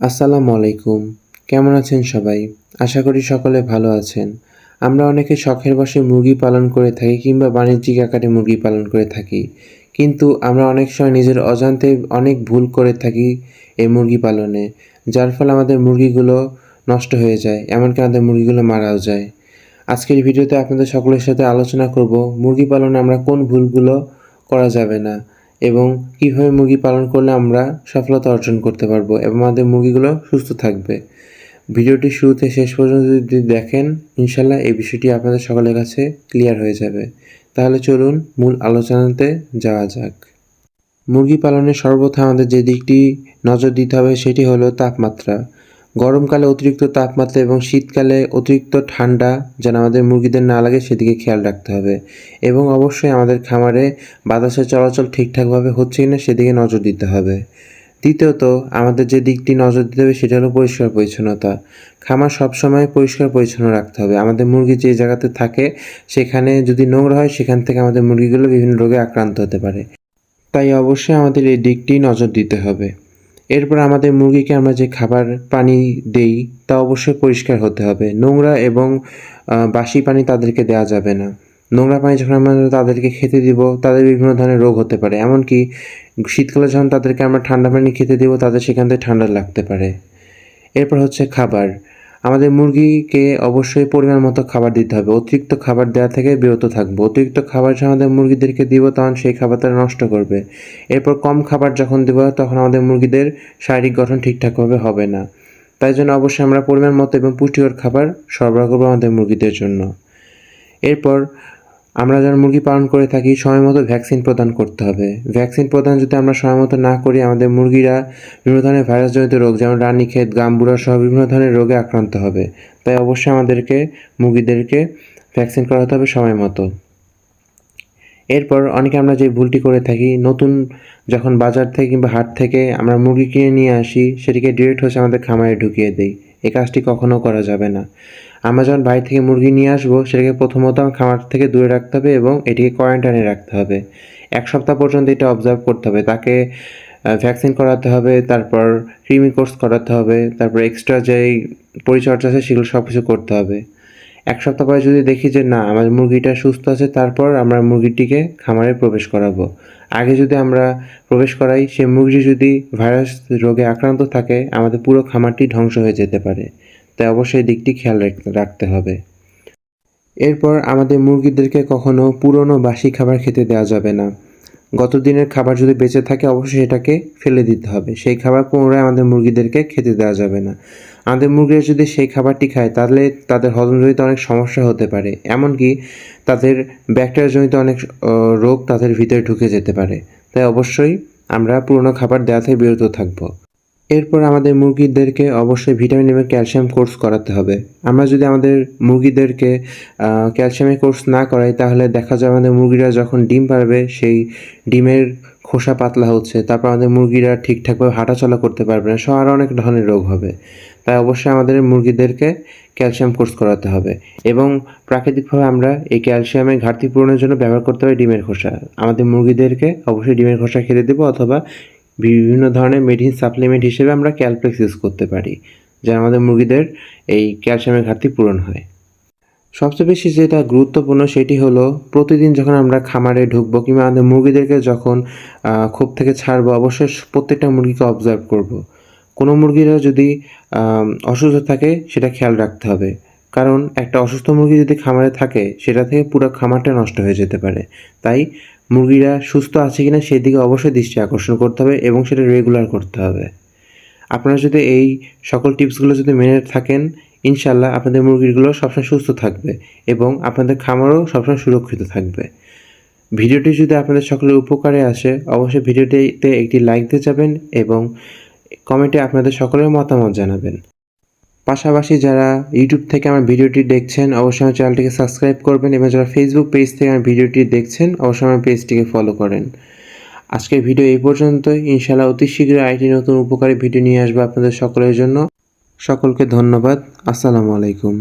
আসসালামু আলাইকুম। কেমন আছেন সবাই? আশা করি সকলে ভালো আছেন। আমরা অনেকে শখের বসে মুরগি পালন করে থাকি কিংবা বাণিজ্যিক আকারে মুরগি পালন করে থাকি। কিন্তু আমরা অনেক সময় নিজের অজান্তে অনেক ভুল করে থাকি এই মুরগি পালনে, যার ফলে আমাদের মুরগিগুলো নষ্ট হয়ে যায়, এমনকি আমাদের মুরগিগুলো মারাও যায়। আজকের ভিডিওতে আপনাদের সকলের সাথে আলোচনা করব, মুরগি পালনে আমরা কোন ভুলগুলো করা যাবে না এবং কীভাবে মুরগি পালন করলে আমরা সফলতা অর্জন করতে পারব এবং আমাদের মুরগিগুলো সুস্থ থাকবে। ভিডিওটি শুরুতে শেষ পর্যন্ত যদি দেখেন ইনশাল্লাহ এই বিষয়টি আপনাদের সকলের কাছে ক্লিয়ার হয়ে যাবে। তাহলে চলুন মূল আলোচনাতে যাওয়া যাক। মুরগি পালনের সর্বথা আমাদের যে দিকটি নজর দিতে হবে সেটি হলো তাপমাত্রা। গরমকালে অতিরিক্ত তাপমাত্রা এবং শীতকালে অতিরিক্ত ঠান্ডা যেন আমাদের মুরগিদের না লাগে, সেদিকে খেয়াল রাখতে হবে। এবং অবশ্যই আমাদের খামারে বাতাসের চলাচল ঠিকঠাকভাবে হচ্ছে কিনা সেদিকে নজর দিতে হবে। দ্বিতীয়ত, আমাদের যে দিকটি নজর দিতে হবে সেটা হলো পরিষ্কার পরিচ্ছন্নতা। খামার সবসময় পরিষ্কার পরিচ্ছন্ন রাখতে হবে। আমাদের মুরগি যে জায়গাতে থাকে, সেখানে যদি নোংরা হয়, সেখান থেকে আমাদের মুরগিগুলো বিভিন্ন রোগে আক্রান্ত হতে পারে। তাই অবশ্যই আমাদের এই দিকটি নজর দিতে হবে। এরপর আমাদের মুরগিকে আমরা যে খাবার পানি দেই, তা অবশ্যই পরিষ্কার হতে হবে। নোংরা এবং বাসি পানি তাদেরকে দেওয়া যাবে না। নোংরা পানি যখন আমরা তাদেরকে খেতে দিব, তাদের বিভিন্ন ধরনের রোগ হতে পারে। এমনকি শীতকালে যখন তাদেরকে আমরা ঠান্ডা পানি খেতে দিব, তাদের সেখান থেকে ঠান্ডা লাগতে পারে। এরপর হচ্ছে খাবার। আমাদের মুরগিকে অবশ্যই পরিমাণ মতো খাবার দিতে হবে। অতিরিক্ত খাবার দেওয়া থেকে বিরত থাকব। অতিরিক্ত খাবার যখন আমাদের মুরগিদেরকে দিব, তখন সেই খাবার তারা নষ্ট করবে। এরপর কম খাবার যখন দেব, তখন আমাদের মুরগিদের শারীরিক গঠন ঠিকঠাকভাবে হবে না। তাই জন্য অবশ্যই আমরা পরিমাণ মতো এবং পুষ্টিকর খাবার সরবরাহ করব আমাদের মুরগিদের জন্য। এরপর আমরা যারা মুরগি পালন করে থাকি, সময় মতো ভ্যাকসিন প্রদান করতে হবে। ভ্যাকসিন প্রদান যদি আমরা সময় মতো না করি, আমাদের মুরগিরা বিভিন্ন ধরনের ভাইরাসজনিত রোগ, যেমন রানীক্ষেত গাম্বুরা সহ বিভিন্ন ধরনের রোগে আক্রান্ত হবে। তাই অবশ্যই আমাদেরকে, মুরগিদেরকে ভ্যাকসিন করাতে হবে সময় মতো। এরপর অনেকে আমরা যে ভুলটি করে থাকি, নতুন যখন বাজার থেকে কিংবা হাট থেকে আমরা মুরগি কিনে নিয়ে আসি, সেটিকে ডিরেক্ট হচ্ছে আমাদের খামারে ঢুকিয়ে দিই। এই কাজটি কখনো করা যাবে না। আমরা যখন বাইরে থেকে মুরগি নিয়ে আসব, সেটাকে প্রথমত আমার খামার থেকে দূরে রাখতে হবে এবং এটিকে কোয়ারেন্টাইনে রাখতে হবে। এক সপ্তাহ পর্যন্ত এটা অবজার্ভ করতে হবে। তাকে ভ্যাকসিন করাতে হবে, তারপর ক্রিমি কোর্স করাতে হবে, তারপর এক্সট্রা যেই পরিচর্যা আছে, সেগুলো সব কিছু করতে হবে। এক সপ্তাহ পরে যদি দেখি যে না, আমার মুরগিটা সুস্থ আছে, তারপর আমরা মুরগিটিকে খামারে প্রবেশ করাবো। আগে যদি আমরা প্রবেশ করাই সে মুরগি যদি ভাইরাস রোগে আক্রান্ত থাকে, আমাদের পুরো খামারটি ধ্বংস হয়ে যেতে পারে। তাই অবশ্যই দিকটি খেয়াল রাখতে হবে। এরপর আমাদের মুরগিদেরকে কখনো পুরনো বাসি খাবার খেতে দেওয়া যাবে না। গত দিনের খাবার যদি বেঁচে থাকে, অবশ্যই সেটাকে ফেলে দিতে হবে। সেই খাবার পুনরায় আমাদের মুরগিদেরকে খেতে দেওয়া যাবে না। আমাদের মুরগিরা যদি সেই খাবারটি খায়, তাহলে তাদের হজমজনিত অনেক সমস্যা হতে পারে। এমনকি তাদের ব্যাকটেরিয়াজনিত অনেক রোগ তাদের ভিতরে ঢুকে যেতে পারে। তাই অবশ্যই আমরা পুরনো খাবার দেওয়া থেকে বিরত থাকব। এরপর আমাদের মুরগিদেরকে অবশ্যই ভিটামিন এবং ক্যালসিয়াম কোর্স করাতে হবে। আমরা যদি আমাদের মুরগিদেরকে ক্যালসিয়ামের কোর্স না করাই, তাহলে দেখা যায় আমাদের মুরগিরা যখন ডিম পারবে, সেই ডিমের খোসা পাতলা হচ্ছে, তারপর আমাদের মুরগিরা ঠিকঠাকভাবে হাঁটাচলা করতে পারবে না, সহ আরও অনেক ধরনের রোগ হবে। তাই অবশ্যই আমাদের মুরগিদেরকে ক্যালসিয়াম কোর্স করাতে হবে এবং প্রাকৃতিকভাবে আমরা এই ক্যালসিয়ামের ঘাটতি পূরণের জন্য ব্যবহার করতে হবে ডিমের খোসা। আমাদের মুরগিদেরকে অবশ্যই ডিমের খোসা খেতে দেবো অথবা বিভিন্ন ধরনের মেডিসিন সাপ্লিমেন্ট হিসেবে আমরা ক্যালপ্লেক্স ইউজ করতে পারি, যা আমাদের মুরগিদের এই ক্যালসিয়ামের ঘাটতি পূরণ হয়। সবচেয়ে বেশি যেটা গুরুত্বপূর্ণ সেটি হলো, প্রতিদিন যখন আমরা খামারে ঢুকবো কিংবা আমাদের মুরগিদেরকে যখন খোপ থেকে ছাড়বো, অবশ্যই প্রত্যেকটা মুরগিকে অবজার্ভ করব। কোনো মুরগিরা যদি অসুস্থ থাকে, সেটা খেয়াল রাখতে হবে। কারণ একটা অসুস্থ মুরগি যদি খামারে থাকে, সেটা থেকে পুরো খামারটা নষ্ট হয়ে যেতে পারে। তাই মুরগিরা সুস্থ আছে কিনা সেদিকে অবশ্যই দৃষ্টি আকর্ষণ করতে হবে এবং সেটা রেগুলার করতে হবে। আপনারা যদি এই সকল টিপসগুলো যদি মেনে থাকেন ইনশাল্লাহ আপনাদের মুরগিগুলো সবসময় সুস্থ থাকবে এবং আপনাদের খামারও সবসময় সুরক্ষিত থাকবে। ভিডিওটি যদি আপনাদের সকলের উপকারে আসে, অবশ্যই ভিডিওটিতে একটি লাইক দিয়ে যাবেন এবং কমেন্টে আপনাদের সকলের মতামত জানাবেন। পাশাপাশি যারা ইউটিউব থেকে আমার ভিডিওটি দেখছেন, অবশ্যই আমার চ্যানেলটিকে সাবস্ক্রাইব করবেন এবং যারা ফেসবুক পেজ থেকে আমার ভিডিওটি দেখছেন, অবশ্যই আমার পেজটিকে ফলো করেন। আজকের ভিডিও এই পর্যন্ত ইনশাল্লাহ অতি শীঘ্রই আইটি নতুন উপকারী ভিডিও নিয়ে আসবে আপনাদের সকলের জন্য। সকলকে ধন্যবাদ। আসসালামু আলাইকুম।